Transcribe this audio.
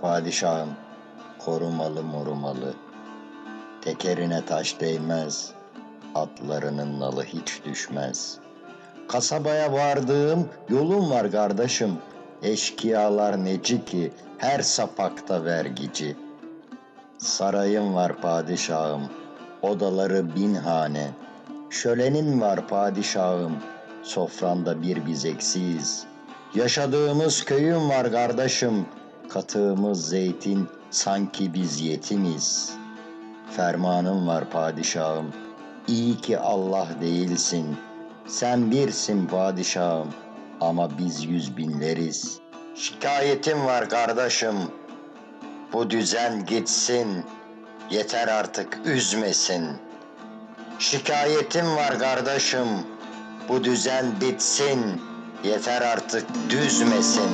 padişahım. Korumalı morumalı. Tekerine taş değmez. Atlarının nalı hiç düşmez. Kasabaya vardığım yolum var kardeşim. Eşkıyalar neci ki her sapakta vergici. Sarayım var padişahım. Odaları bin hane. Şölenin var padişahım. Sofranda bir biz eksiyiz. Yaşadığımız köyüm var kardeşim. Katığımız zeytin sanki biz yetimiz. Fermanım var padişahım. İyi ki Allah değilsin. Sen birsin padişahım ama biz yüz binleriz. Şikayetim var kardeşim. Bu düzen gitsin. Yeter artık üzmesin. Şikayetim var kardeşim. Bu düzen bitsin. Yeter artık düzmesin.